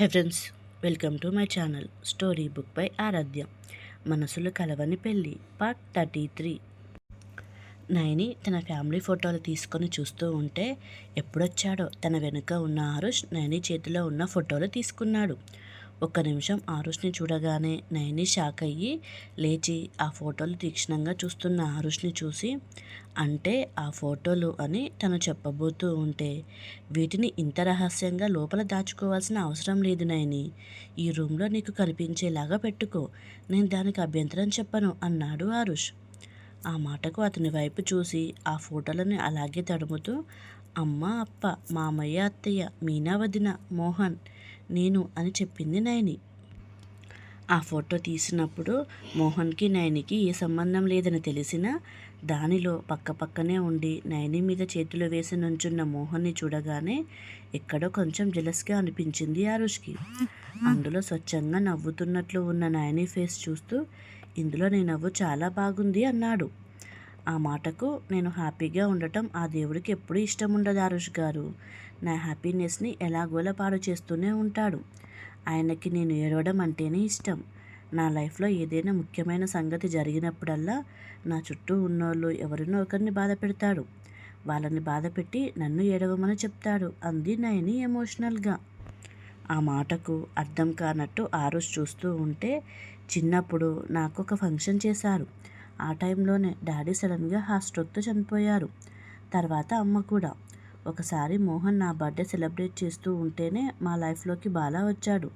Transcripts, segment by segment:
Hi friends welcome to my channel story book by Aradhya మనసులు కలవని పెళ్ళి part thirty three Nayani తన family ఫోటోలు తీసుకొని చూస్తూ ఉంటే ఎప్పుడొచ్చాడో తన వెనుక ఉన్న ఆరుష్ నయని చేతిలో ఉన్న ఫోటోలు తీసుకున్నాడు. ఒక్క నిమిషం ఆరుష్ని చూడగానే నయని షాక్ అయ్యి లేచి ఆ ఫోటోలు తీక్షణంగా చూస్తున్న ఆరుష్ని చూసి అంటే ఆ ఫోటోలు అని తను చెప్పబోతూ ఉంటే వీటిని ఇంత రహస్యంగా లోపల దాచుకోవాల్సిన అవసరం లేదు నయని. ఈ రూమ్లో నీకు కనిపించేలాగా పెట్టుకో నేను దానికి అభ్యంతరం చెప్పను అన్నాడు ఆరుష్. ఆ మాటకు అతని వైపు చూసి ఆ ఫోటోలను అలాగే తడుముతూ అమ్మ అప్ప మామయ్య అత్తయ్య మీనా వదిన మోహన్ నేను అని చెప్పింది నయని. ఆ ఫోటో తీసినప్పుడు మోహన్కి నయనికి ఏ సంబంధం లేదని తెలిసినా దానిలో పక్కపక్కనే ఉండి నయని మీద చేతులు వేసి నుంచున్న మోహన్ని చూడగానే ఎక్కడో కొంచెం జెలస్గా అనిపించింది ఆరుష్కి. అందులో స్వచ్ఛంగా నవ్వుతున్నట్లు ఉన్న నయని ఫేస్ చూస్తూ ఇందులో నీ నవ్వు చాలా బాగుంది అన్నాడు. ఆ మాటకు నేను హ్యాపీగా ఉండటం ఆ దేవుడికి ఎప్పుడూ ఇష్టం ఉండదు ఆరుష్ గారు. నా హ్యాపీనెస్ని ఎలాగోలా పాడు చేస్తూనే ఉంటాడు. ఆయనకి నేను ఏడవడం అంటేనే ఇష్టం. నా లైఫ్లో ఏదైనా ముఖ్యమైన సంగతి జరిగినప్పుడల్లా నా చుట్టూ ఉన్నోళ్ళు ఎవరినో ఒకరిని బాధ పెడతాడు. వాళ్ళని బాధ పెట్టి నన్ను ఏడవమని చెప్తాడు అంది నయని ఎమోషనల్గా. ఆ మాటకు అర్థం కానట్టు ఆరుష్ చూస్తూ ఉంటే చిన్నప్పుడు నాకు ఒక ఫంక్షన్ చేశారు. ఆ టైంలోనే డాడీ సడన్గా హార్ట్ స్ట్రోక్తో చనిపోయారు. తర్వాత అమ్మ కూడా. ఒకసారి మోహన్ నా బర్త్డే సెలబ్రేట్ చేస్తూ ఉంటేనే మా లైఫ్లోకి బాలా వచ్చాడు.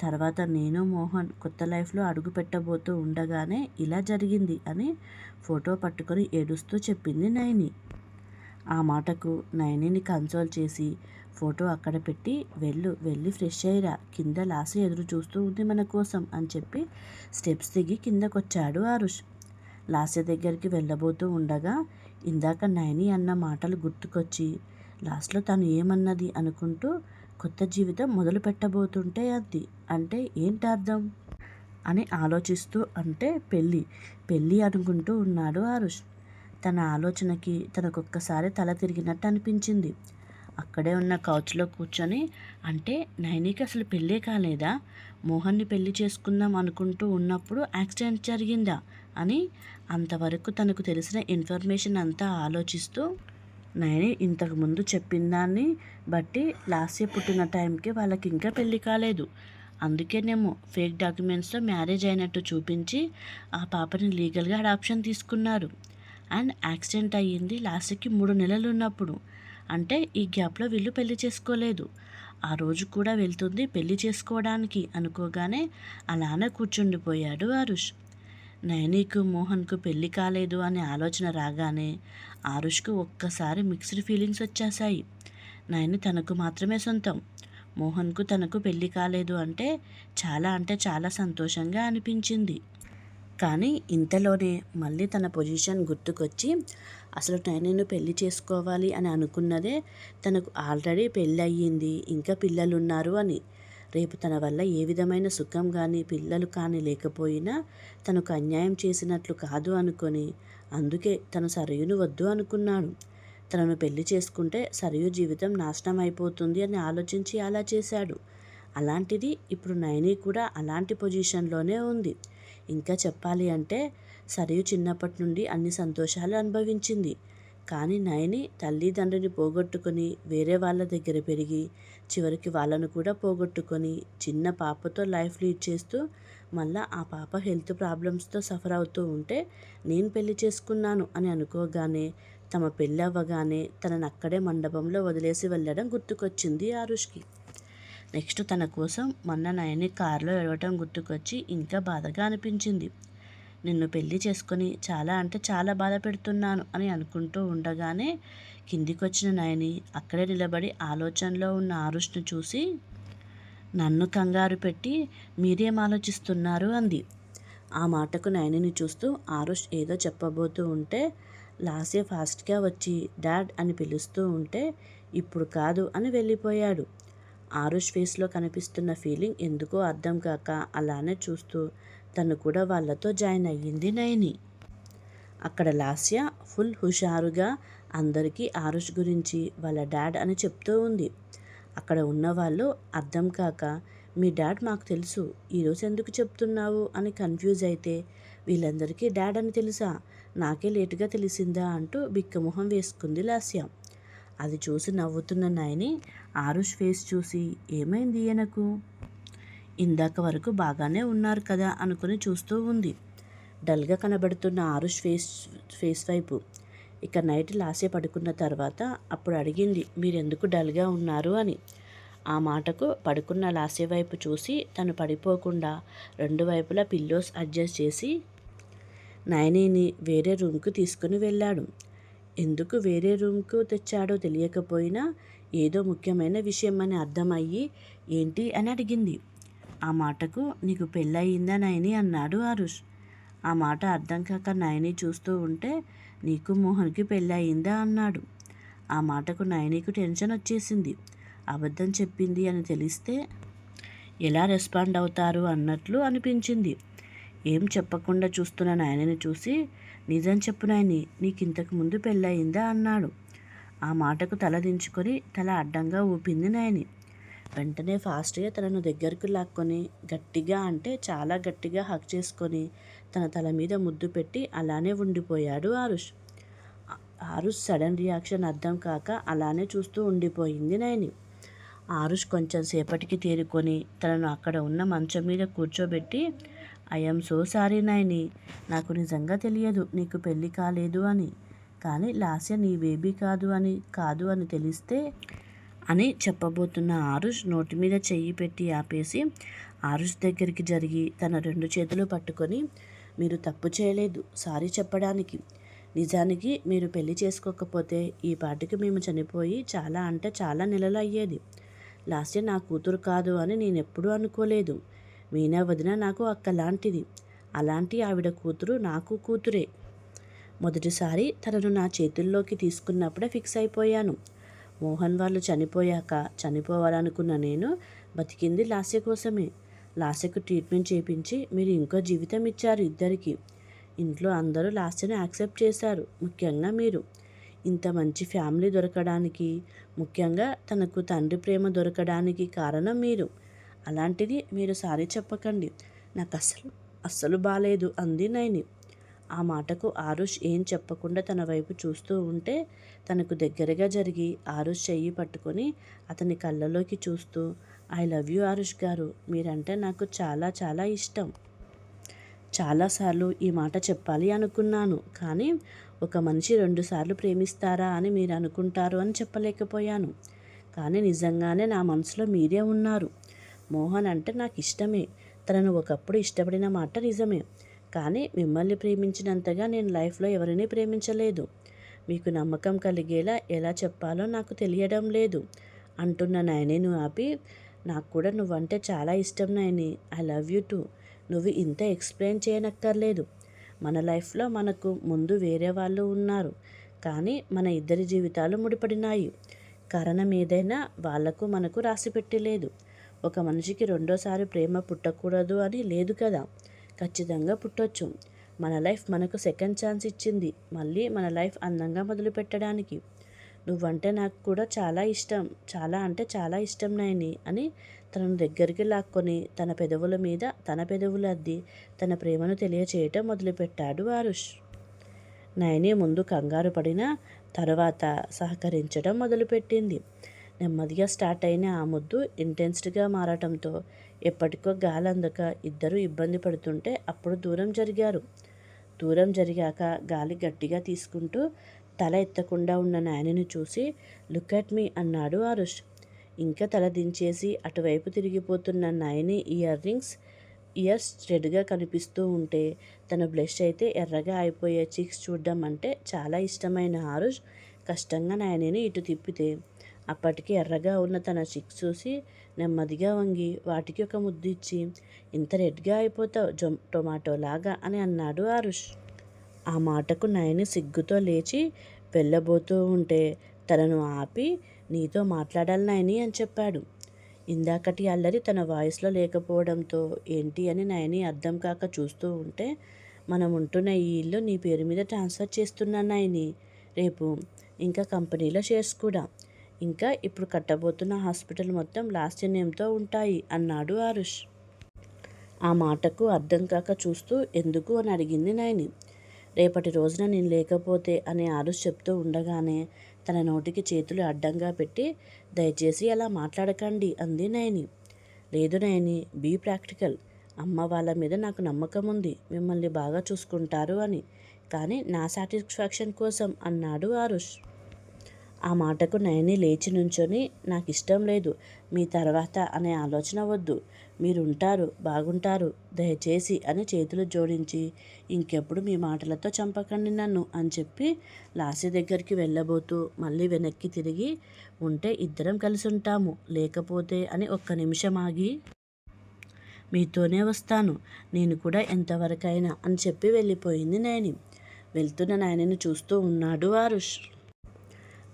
తర్వాత నేను మోహన్ కొత్త లైఫ్లో అడుగు పెట్టబోతూ ఉండగానే ఇలా జరిగింది అని ఫోటో పట్టుకొని ఏడుస్తూ చెప్పింది నయని ఆ మాటకు నయనిని కన్సోల్ చేసి ఫోటో అక్కడ పెట్టి వెళ్ళు వెళ్ళి ఫ్రెష్ అయ్యిరా కింద లాసి ఎదురు చూస్తూ ఉంది మన కోసం అని చెప్పి స్టెప్స్ దిగి కిందకొచ్చాడు ఆరుష్. లాస్య దగ్గరికి వెళ్ళబోతూ ఉండగా ఇందాక నయని అన్న మాటలు గుర్తుకొచ్చి లాస్ట్లో తను ఏమన్నది? అనుకుంటూ కొత్త జీవితం మొదలు పెట్టబోతుంటే అది. అంటే ఏంటి అర్థం అని ఆలోచిస్తూ అంటే పెళ్ళి పెళ్ళి అనుకుంటూ ఉన్నాడు ఆరుష్. తన ఆలోచనకి తనకొక్కసారి తల తిరిగినట్టు అనిపించింది. అక్కడే ఉన్న కౌచ్లో కూర్చొని అంటే నైనికి అసలు పెళ్ళే కాలేదా? మోహన్ని పెళ్ళి చేసుకుందాం అనుకుంటూ ఉన్నప్పుడు యాక్సిడెంట్ జరిగిందా? అని అంతవరకు తనకు తెలిసిన ఇన్ఫర్మేషన్ అంతా ఆలోచిస్తూ నయని ఇంతకుముందు చెప్పిన దాన్ని బట్టి లాస్ట్ ఇయర్ పుట్టిన టైంకి వాళ్ళకి ఇంకా పెళ్ళి కాలేదు. అందుకేనేమో ఫేక్ డాక్యుమెంట్స్తో మ్యారేజ్ అయినట్టు చూపించి ఆ పాపని లీగల్గా అడాప్షన్ తీసుకున్నారు. అండ్ యాక్సిడెంట్ అయ్యింది లాస్ట్కి మూడు నెలలు ఉన్నప్పుడు. అంటే ఈ గ్యాప్లో వీళ్ళు పెళ్ళి చేసుకోలేదు. ఆ రోజు కూడా వెళ్తుంది పెళ్ళి చేసుకోవడానికి అనుకోగానే అలానే కూర్చుండిపోయాడు అరుష్ నయనీకు మోహన్కు పెళ్ళి కాలేదు అనే ఆలోచన రాగానే ఆరుష్కు ఒక్కసారి మిక్స్డ్ ఫీలింగ్స్ వచ్చేసాయి నయని తనకు మాత్రమే సొంతం. మోహన్కు తనకు పెళ్ళి కాలేదు అంటే చాలా అంటే చాలా సంతోషంగా అనిపించింది. కానీ ఇంతలోనే మళ్ళీ తన పొజిషన్ గుర్తుకొచ్చి అసలు నేను పెళ్ళి చేసుకోవాలి అని అనుకున్నదే తనకు ఆల్రెడీ పెళ్ళి అయ్యింది ఇంకా పిల్లలు ఉన్నారు అని రేపు తన వల్ల ఏ విధమైన సుఖం కానీ పిల్లలు కానీ లేకపోయినా తనకు అన్యాయం చేసినట్లు కాదు అనుకొని అందుకే తను సరయును వద్దు అనుకున్నాడు. తనను పెళ్ళి చేసుకుంటే సరియు జీవితం నాశనం అయిపోతుంది అని ఆలోచించి అలా చేశాడు. అలాంటిది ఇప్పుడు నయని కూడా అలాంటి పొజిషన్లోనే ఉంది. ఇంకా చెప్పాలి అంటే సరియు చిన్నప్పటి నుండి అన్ని సంతోషాలు అనుభవించింది. కానీ నయని తల్లిదండ్రుని పోగొట్టుకొని వేరే వాళ్ళ దగ్గర పెరిగి చివరికి వాళ్ళను కూడా పోగొట్టుకొని చిన్న పాపతో లైఫ్ లీడ్ చేస్తూ మళ్ళీ ఆ పాప హెల్త్ ప్రాబ్లమ్స్తో సఫర్ అవుతూ ఉంటే నేను పెళ్ళి చేసుకున్నాను అని అనుకోగానే తమ పెళ్ళి అవ్వగానే తనను అక్కడే మండపంలో వదిలేసి వెళ్ళడం గుర్తుకొచ్చింది ఆరుష్కి. నెక్స్ట్ తన కోసం మొన్న నయని కారులో ఎడవటం గుర్తుకొచ్చి ఇంకా బాధగా అనిపించింది. నిన్ను పెళ్ళి చేసుకొని చాలా అంటే చాలా బాధ పెడుతున్నాను అని అనుకుంటూ ఉండగానే కిందికొచ్చిన నయని అక్కడే నిలబడి ఆలోచనలో ఉన్న ఆరుష్ను చూసి నన్ను కంగారు పెట్టి మీరేం ఆలోచిస్తున్నారు? అంది. ఆ మాటకు నయనిని చూస్తూ ఆరుష్ ఏదో చెప్పబోతూ ఉంటే లాసే ఫాస్ట్గా వచ్చి డాడ్ అని పిలుస్తూ ఉంటే ఇప్పుడు కాదు అని వెళ్ళిపోయాడు. ఆరుష్ ఫేస్లో కనిపిస్తున్న ఫీలింగ్ ఎందుకో అర్థం కాక అలానే చూస్తూ తను కూడా వాళ్ళతో జాయిన్ అయ్యింది నయని. అక్కడ లాస్య ఫుల్ హుషారుగా అందరికీ ఆరుష్ గురించి వాళ్ళ డాడ్ అని చెప్తూ ఉంది. అక్కడ ఉన్నవాళ్ళు అర్థం కాక మీ డాడ్ మాకు తెలుసు ఈరోజు ఎందుకు చెప్తున్నావు అని కన్ఫ్యూజ్ అయితే వీళ్ళందరికీ డాడ్ అని తెలుసా నాకే లేటుగా తెలిసిందా అంటూ బిక్కమొహం వేసుకుంది లాస్య. అది చూసి నవ్వుతున్న నాయని ఆరుష్ ఫేస్ చూసి ఏమైంది ఈయనకు? ఇందాక వరకు బాగానే ఉన్నారు కదా అనుకుని చూస్తూ ఉంది. డల్గా కనబడుతున్న ఆరుష్ ఫేస్ ఫేస్ వైపు. ఇక నైట్ లాసే పడుకున్న తర్వాత అప్పుడు అడిగింది మీరెందుకు డల్గా ఉన్నారు? అని. ఆ మాటకు పడుకున్న లాసే వైపు చూసి తను పడిపోకుండా రెండు వైపులా పిల్లోస్ అడ్జస్ట్ చేసి నయనీని వేరే రూమ్కు తీసుకుని వెళ్ళాడు. ఎందుకు వేరే రూమ్కు తెచ్చాడో తెలియకపోయినా ఏదో ముఖ్యమైన విషయం అని అర్థమయ్యి ఏంటి? అని అడిగింది. ఆ మాటకు నీకు పెళ్ళయిందా నయని అన్నాడు ఆరుష్. ఆ మాట అర్థం కాక నయని చూస్తూ ఉంటే నీకు మోహన్కి పెళ్ళయిందా? అన్నాడు. ఆ మాటకు నయనికు టెన్షన్ వచ్చేసింది. అబద్ధం చెప్పింది అని తెలిస్తే ఎలా రెస్పాండ్ అవుతారు? అన్నట్లు అనిపించింది. ఏం చెప్పకుండా చూస్తున్న నాయనని చూసి నిజం చెప్పు నాయని నీకు ఇంతకు ముందు పెళ్ళయిందా? అన్నాడు. ఆ మాటకు తల దించుకొని తల అడ్డంగా ఊపింది నాయని వెంటనే ఫాస్ట్గా తనను దగ్గరకు లాక్కొని గట్టిగా అంటే చాలా గట్టిగా హక్ చేసుకొని తన తల మీద ముద్దు పెట్టి అలానే ఉండిపోయాడు ఆరుష్. ఆరుష్ సడన్ రియాక్షన్ అర్థం కాక అలానే చూస్తూ ఉండిపోయింది నయని. ఆరుష్ కొంచెం సేపటికి తేరుకొని తనను అక్కడ ఉన్న మంచం మీద కూర్చోబెట్టి ఐఎమ్ సో సారీ నాయని నాకు నిజంగా తెలియదు నీకు పెళ్ళి కాలేదు అని. కానీ లాస్య నీ బేబీ కాదు అని కాదు అని తెలిస్తే అని చెప్పబోతున్న ఆరుష్ నోటి మీద చెయ్యి పెట్టి ఆపేసి ఆరుష్ దగ్గరికి జరిగి తన రెండు చేతులు పట్టుకొని మీరు తప్పు చేయలేదు సారీ చెప్పడానికి. నిజానికి మీరు పెళ్ళి చేసుకోకపోతే ఈ పాటికి మేము చనిపోయి చాలా అంటే చాలా నెలలు అయ్యేది. లాస్ట్ నా కూతురు కాదు అని నేను ఎప్పుడూ అనుకోలేదు. మీనా వదిన నాకు అక్కలాంటిది. అలాంటి ఆవిడ కూతురు నాకు కూతురే. మొదటిసారి తనను నా చేతుల్లోకి తీసుకున్నప్పుడే ఫిక్స్ అయిపోయాను. మోహన్ వాళ్ళు చనిపోయాక చనిపోవాలనుకున్న నేను బతికింది లాస్య కోసమే. లాస్యకు ట్రీట్మెంట్ చేయించి మీరు ఇంకో జీవితం ఇచ్చారు ఇద్దరికి. ఇంట్లో అందరూ లాస్యను యాక్సెప్ట్ చేశారు ముఖ్యంగా మీరు. ఇంత మంచి ఫ్యామిలీ దొరకడానికి ముఖ్యంగా తనకు తండ్రి ప్రేమ దొరకడానికి కారణం మీరు. అలాంటిది మీరు సారీ చెప్పకండి. నాకు అస్సలు అస్సలు బాగాలేదు అంది నైని ఆ మాటకు ఆరుష్ ఏం చెప్పకుండా తన వైపు చూస్తూ ఉంటే తనకు దగ్గరగా జరిగి ఆరుష్ చెయ్యి పట్టుకొని అతని కళ్ళలోకి చూస్తూ ఐ లవ్ యూ ఆరుష్ గారు మీరంటే నాకు చాలా చాలా ఇష్టం. చాలాసార్లు ఈ మాట చెప్పాలి అనుకున్నాను కానీ ఒక మనిషి రెండుసార్లు ప్రేమిస్తారా అని మీరు అనుకుంటారు అని చెప్పలేకపోయాను. కానీ నిజంగానే నా మనసులో మీరే ఉన్నారు. మోహన్ అంటే నాకు ఇష్టమే. తనను ఒకప్పుడు ఇష్టపడిన మాట నిజమే. కానీ మిమ్మల్ని ప్రేమించినంతగా నేను లైఫ్లో ఎవరిని ప్రేమించలేదు. మీకు నమ్మకం కలిగేలా ఎలా చెప్పాలో నాకు తెలియడం లేదు. అంటున్న నాయనేను ఆపి నాకు కూడా నువ్వంటే చాలా ఇష్టం Nayani I love you too. నువ్వు ఇంత ఎక్స్ప్లెయిన్ చేయనక్కర్లేదు. మన లైఫ్లో మనకు ముందు వేరే వాళ్ళు ఉన్నారు కానీ మన ఇద్దరి జీవితాలు ముడిపడినాయి. కారణం ఏదైనా వాళ్ళకు మనకు రాసి పెట్టలేదు ఒక మనిషికి రెండోసారి ప్రేమ పుట్టకూడదు అని లేదు కదా. ఖచ్చితంగా పుట్టొచ్చు. మన లైఫ్ మనకు సెకండ్ ఛాన్స్ ఇచ్చింది. మళ్ళీ మన లైఫ్ అందంగా మొదలు పెట్టడానికి నువ్వంటే నాకు కూడా చాలా ఇష్టం. చాలా అంటే చాలా ఇష్టం నాయని అని తనను దగ్గరికి లాక్కొని తన పెదవుల మీద తన పెదవులు అద్ది తన ప్రేమను తెలియచేయటం మొదలుపెట్టాడు ఆరుష్. నయని ముందు కంగారు పడిన తర్వాత సహకరించడం మొదలుపెట్టింది. నెమ్మదిగా స్టార్ట్ అయిన ఆ ముద్దు ఇంటెన్స్డ్గా మారటంతో ఎప్పటికో గాలి అందక ఇద్దరు ఇబ్బంది పడుతుంటే అప్పుడు దూరం జరిగారు. దూరం జరిగాక గాలి గట్టిగా తీసుకుంటూ తల ఎత్తకుండా ఉన్న నాయనని చూసి లుక్ అట్ మీ అన్నాడు ఆరుష్. ఇంకా తల దించేసి అటువైపు తిరిగిపోతున్న నాయని ఇయర్ రింగ్స్ ఇయర్స్ రెడ్గా కనిపిస్తూ ఉంటే తన బ్లష్ అయితే ఎర్రగా అయిపోయే చిక్స్ చూడడం అంటే చాలా ఇష్టమైన ఆరుష్. కష్టంగా నాయనిని ఇటు తిప్పితే అప్పటికి ఎర్రగా ఉన్న తన చిక్స్ చూసి నెమ్మదిగా వంగి వాటికి ఒక ముద్దు ఇచ్చి ఇంత రెడ్గా అయిపోతావు జొ టొమాటో లాగా అని అన్నాడు ఆరుష్. ఆ మాటకు నయని సిగ్గుతో లేచి వెళ్ళబోతూ ఉంటే తనను ఆపి నీతో మాట్లాడాలి నయని అని చెప్పాడు. ఇందాకటి అల్లరి తన వాయిస్లో లేకపోవడంతో ఏంటి అని నయని అర్థం కాక చూస్తూ ఉంటే మనం ఉంటున్న ఈ ఇల్లు నీ పేరు మీద ట్రాన్స్ఫర్ చేస్తున్నాను నయని రేపు ఇంకా కంపెనీలో షేర్స్ కూడా. ఇంకా ఇప్పుడు కట్టబోతున్న హాస్పిటల్ మొత్తం లాస్ట్ నేమ్తో ఉంటాయి అన్నాడు ఆరుష్. ఆ మాటకు అర్థం కాక చూస్తూ ఎందుకు అని అడిగింది నయని. రేపటి రోజున నేను లేకపోతే అని ఆరుష్ చెప్తూ ఉండగానే తన నోటికి చేతులు అడ్డంగా పెట్టి దయచేసి అలా మాట్లాడకండి అంది నయని. లేదు నయని బీ ప్రాక్టికల్. అమ్మ వాళ్ళ మీద నాకు నమ్మకం ఉంది మిమ్మల్ని బాగా చూసుకుంటారు అని. కానీ నా సాటిస్ఫాక్షన్ కోసం అన్నాడు ఆరుష్. ఆ మాటకు నయని లేచి నుంచొని నాకు ఇష్టం లేదు. మీ తర్వాత అనే ఆలోచన వద్దు. మీరుంటారు బాగుంటారు. దయచేసి అని చేతులు జోడించి ఇంకెప్పుడు మీ మాటలతో చంపకండి నన్ను అని చెప్పి లాసి దగ్గరికి వెళ్ళబోతూ మళ్ళీ వెనక్కి తిరిగి ఉంటే ఇద్దరం కలిసి ఉంటాము లేకపోతే అని ఒక్క నిమిషం ఆగి మీతోనే వస్తాను. నేను కూడా ఎంతవరకైనా అని చెప్పి వెళ్ళిపోయింది నయని. వెళ్తున్న నాయనని చూస్తూ ఉన్నాడు ఆరుష్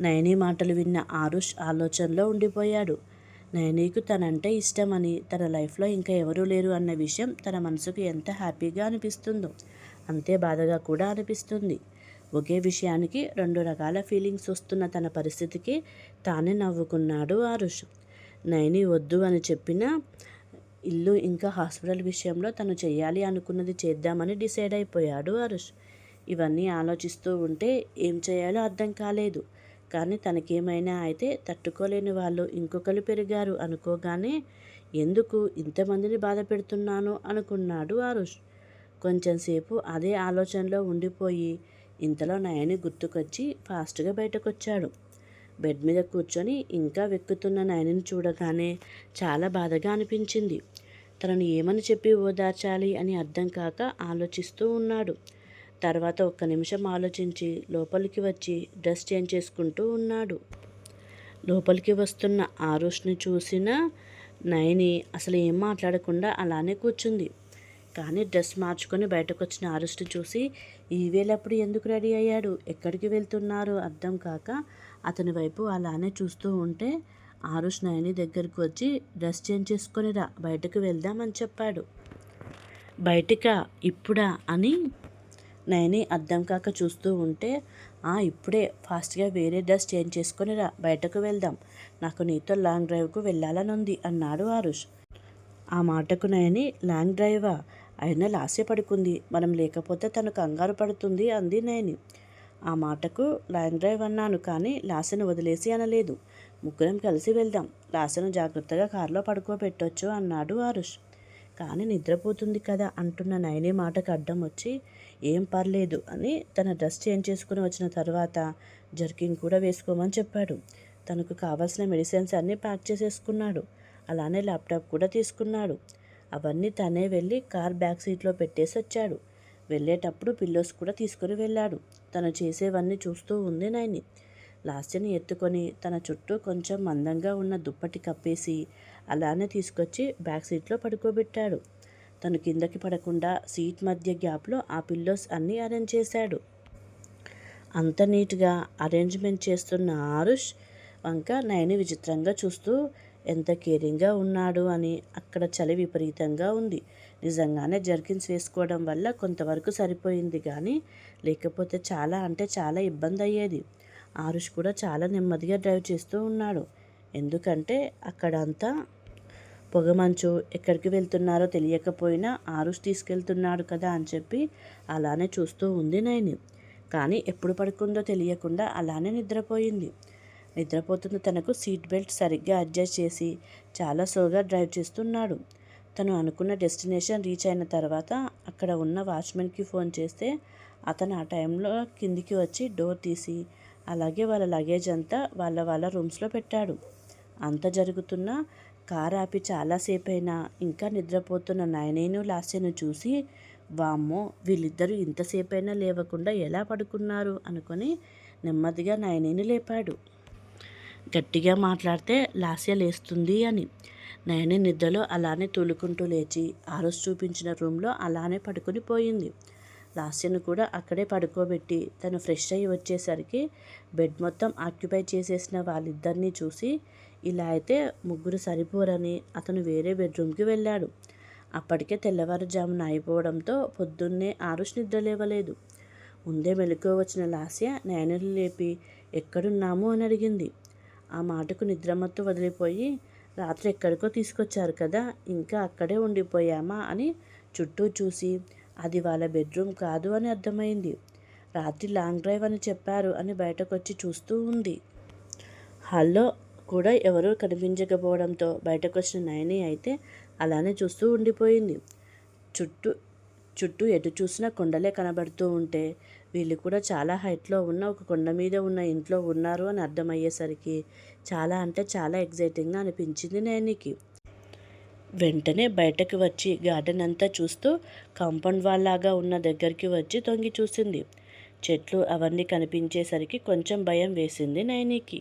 నయని మాటలు విన్న ఆరుష్ ఆలోచనలో ఉండిపోయాడు. నయనీకు తనంటే ఇష్టమని తన లైఫ్లో ఇంకా ఎవరూ లేరు అన్న విషయం తన మనసుకు ఎంత హ్యాపీగా అనిపిస్తుందో అంతే బాధగా కూడా అనిపిస్తుంది. ఒకే విషయానికి రెండు రకాల ఫీలింగ్స్ వస్తున్న తన పరిస్థితికి తానే నవ్వుకున్నాడు ఆరుష్. నయని వద్దు అని చెప్పినా ఇల్లు ఇంకా హాస్పిటల్ విషయంలో తను చేయాలి అనుకున్నది చేద్దామని డిసైడ్ అయిపోయాడు అరుష్ ఇవన్నీ ఆలోచిస్తూ ఉంటే ఏం చేయాలో అర్థం కాలేదు. కానీ తనకేమైనా అయితే తట్టుకోలేని వాళ్ళు ఇంకొకరు పెరిగారు అనుకోగానే ఎందుకు ఇంతమందిని బాధ పెడుతున్నాను అనుకున్నాడు ఆరుష్. కొంచెంసేపు అదే ఆలోచనలో ఉండిపోయి ఇంతలో నయని గుర్తుకొచ్చి ఫాస్ట్గా బయటకొచ్చాడు. బెడ్ మీద కూర్చొని ఇంకా వెక్కుతున్న నయనిని చూడగానే చాలా బాధగా అనిపించింది. తనను ఏమని చెప్పి ఓదార్చాలి అని అర్థం కాక ఆలోచిస్తూ ఉన్నాడు. తర్వాత ఒక్క నిమిషం ఆలోచించి లోపలికి వచ్చి డ్రెస్ చేంజ్ చేసుకుంటూ ఉన్నాడు. లోపలికి వస్తున్న ఆరుష్ని చూసిన నయని అసలు ఏం మాట్లాడకుండా అలానే కూర్చుంది. కానీ డ్రెస్ మార్చుకొని బయటకు వచ్చిన ఆరుష్ని చూసి ఈ వేళప్పుడు ఎందుకు రెడీ అయ్యాడు? ఎక్కడికి వెళ్తున్నారు? అర్థం కాక అతని వైపు అలానే చూస్తూ ఉంటే ఆరుష్ నయని దగ్గరకు వచ్చి డ్రెస్ చేంజ్ చేసుకొని రా బయటకు వెళ్దామని చెప్పాడు. బయటికా? ఇప్పుడా? అని నయని అర్థం కాక చూస్తూ ఉంటే ఆ ఇప్పుడే ఫాస్ట్గా వేరే డ్రెస్ చేంజ్ చేసుకొని రా బయటకు వెళ్దాం. నాకు నీతో లాంగ్ డ్రైవ్కు వెళ్ళాలని ఉంది అన్నాడు ఆరుష్. ఆ మాటకు నయని లాంగ్ డ్రైవా? అయినా లాస్య పడుకుంది. మనం లేకపోతే తను కంగారు పడుతుంది అంది నయని. ఆ మాటకు లాంగ్ డ్రైవ్ అన్నాను కానీ లాసను వదిలేసి అనలేదు. ముగ్గురం కలిసి వెళ్దాం. లాసను జాగ్రత్తగా కారులో పడుకోబెట్టొచ్చు అన్నాడు ఆరుష్. కానీ నిద్రపోతుంది కదా అంటున్న నయని మాటకు అడ్డం వచ్చి ఏం పర్లేదు అని తన డ్రెస్ చేంజ్ చేసుకుని వచ్చిన తర్వాత జర్కిన్ కూడా వేసుకోమని చెప్పాడు. తనకు కావాల్సిన మెడిసిన్స్ అన్నీ ప్యాక్ చేసేసుకున్నాడు. అలానే ల్యాప్టాప్ కూడా తీసుకున్నాడు. అవన్నీ తనే వెళ్ళి కార్ బ్యాక్ సీట్లో పెట్టేసి వచ్చాడు. వెళ్ళేటప్పుడు పిల్లోస్ కూడా తీసుకుని వెళ్ళాడు. తను చేసేవన్నీ చూస్తూ ఉంది నైని. లాస్యని ఎత్తుకొని తన చుట్టూ కొంచెం మందంగా ఉన్న దుప్పటి కప్పేసి అలానే తీసుకొచ్చి బ్యాక్ సీట్లో పడుకోబెట్టాడు. తను కిందకి పడకుండా సీట్ మధ్య గ్యాప్లో ఆ పిల్లోస్ అన్నీ అరేంజ్ చేశాడు. అంత నీట్గా అరేంజ్మెంట్ చేస్తున్న ఆరుష్ వంక నయని విచిత్రంగా చూస్తూ ఎంత కేరింగ్గా ఉన్నాడు అని అక్కడ చలి విపరీతంగా ఉంది. నిజంగానే జర్కిన్స్ వేసుకోవడం వల్ల కొంతవరకు సరిపోయింది కానీ లేకపోతే చాలా అంటే చాలా ఇబ్బంది అయ్యేది. ఆరుష్ కూడా చాలా నెమ్మదిగా డ్రైవ్ చేస్తూ ఉన్నాడు. ఎందుకంటే అక్కడంతా పొగమంచు ఎక్కడికి వెళ్తున్నారో తెలియకపోయినా ఆరుష్ తీసుకెళ్తున్నాడు కదా అని చెప్పి అలానే చూస్తూ ఉంది నయని. కానీ ఎప్పుడు పడుకుందో తెలియకుండా అలానే నిద్రపోయింది. నిద్రపోతున్న తనకు సీట్ బెల్ట్ సరిగ్గా అడ్జస్ట్ చేసి చాలా స్లోగా డ్రైవ్ చేస్తున్నాడు. తను అనుకున్న డెస్టినేషన్ రీచ్ అయిన తర్వాత అక్కడ ఉన్న వాచ్మెన్కి ఫోన్ చేస్తే అతను ఆ టైంలో కిందికి వచ్చి డోర్ తీసి అలాగే వాళ్ళ లగేజ్ అంతా వాళ్ళ వాళ్ళ రూమ్స్లో పెట్టాడు. అంత జరుగుతున్న కారు ఆపి చాలాసేపు అయినా ఇంకా నిద్రపోతున్న నయనేను లాస్యను చూసి వామ్మో వీళ్ళిద్దరూ ఇంతసేపైనా లేవకుండా ఎలా పడుకున్నారు? అనుకొని నెమ్మదిగా నయనేని లేపాడు. గట్టిగా మాట్లాడితే లాస్య లేస్తుంది అని. నయని నిద్రలో అలానే తూలుకుంటూ లేచి ఆరోజు చూపించిన రూమ్లో అలానే పడుకుని పోయింది. లాస్యను కూడా అక్కడే పడుకోబెట్టి తను ఫ్రెష్ అయ్యి వచ్చేసరికి బెడ్ మొత్తం ఆక్యుపై చేసేసిన వాళ్ళిద్దరినీ చూసి ఇలా అయితే ముగ్గురు సరిపోరని అతను వేరే బెడ్రూమ్కి వెళ్ళాడు. అప్పటికే తెల్లవారుజామున అయిపోవడంతో పొద్దున్నే ఆరుష్ నిద్ర లేవలేదు. ముందే మెలకు వచ్చిన లాస్య నయనలు లేపి ఎక్కడున్నాము? అని అడిగింది. ఆ మాటకు నిద్రమత్తు వదిలిపోయి రాత్రి ఎక్కడికో తీసుకొచ్చారు కదా ఇంకా అక్కడే ఉండిపోయామా? అని చుట్టూ చూసి అది వాళ్ళ బెడ్రూమ్ కాదు అని అర్థమైంది. రాత్రి లాంగ్ డ్రైవ్ అని చెప్పారు అని బయటకొచ్చి చూస్తూ ఉంది. హాల్లో కూడా ఎవరూ కనిపించకపోవడంతో బయటకు వచ్చిన నయని అయితే అలానే చూస్తూ ఉండిపోయింది. చుట్టూ చుట్టూ ఎటు చూసినా కొండలే కనబడుతూ ఉంటే వీళ్ళు కూడా చాలా హైట్లో ఉన్న ఒక కొండ మీద ఉన్న ఇంట్లో ఉన్నారు అని అర్థమయ్యేసరికి చాలా అంటే చాలా ఎగ్జైటింగ్గా అనిపించింది నేనికి వెంటనే బయటకు వచ్చి గార్డెన్ అంతా చూస్తూ కాంపౌండ్ వాల్ లాగా ఉన్న దగ్గరికి వచ్చి తొంగి చూసింది. చెట్లు అవన్నీ కనిపించేసరికి కొంచెం భయం వేసింది నయనికి.